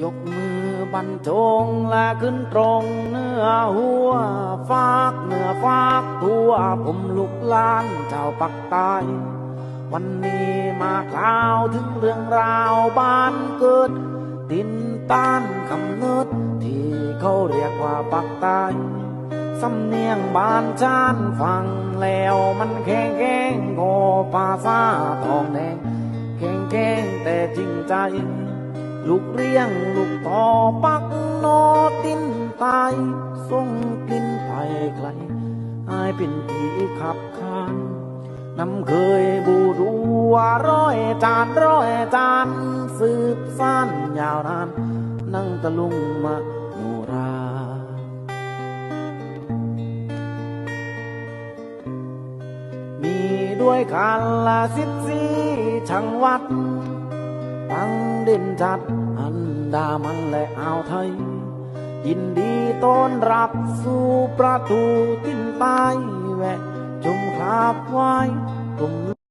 ยกมือบรรจงและขึ้นตรงเนื้อหัวฟากเนื้อฟากตัวผมลุกลานเจ้าปักใต้วันนี้มาคล่าวถึงเรื่องราวบ้านเกิดดินต้านกำเนิดที่เขาเรียกว่าปักใต้สำเนียงบ้านชานฟังแล้วมันแข็งแกงโกภาษาทองแดงแข็งแกงแต่จริงใจ ลูกเรียงลูกต่อปักโนตินตายส่งกลิ่นไปไกลอายเป็นผีขับคานนำเคยบูดูว่าร้อยจานร้อยจานสืบสั้นยาวนาน นั่งตะลุงมาโนรามีด้วยกันละสิบสี่ชังวัดตั้งเด่นจัด ดามันและอ่าวไทย ยินดีต้อนรับสู่ประตูตินใต้แวะจงคราบไว้กลม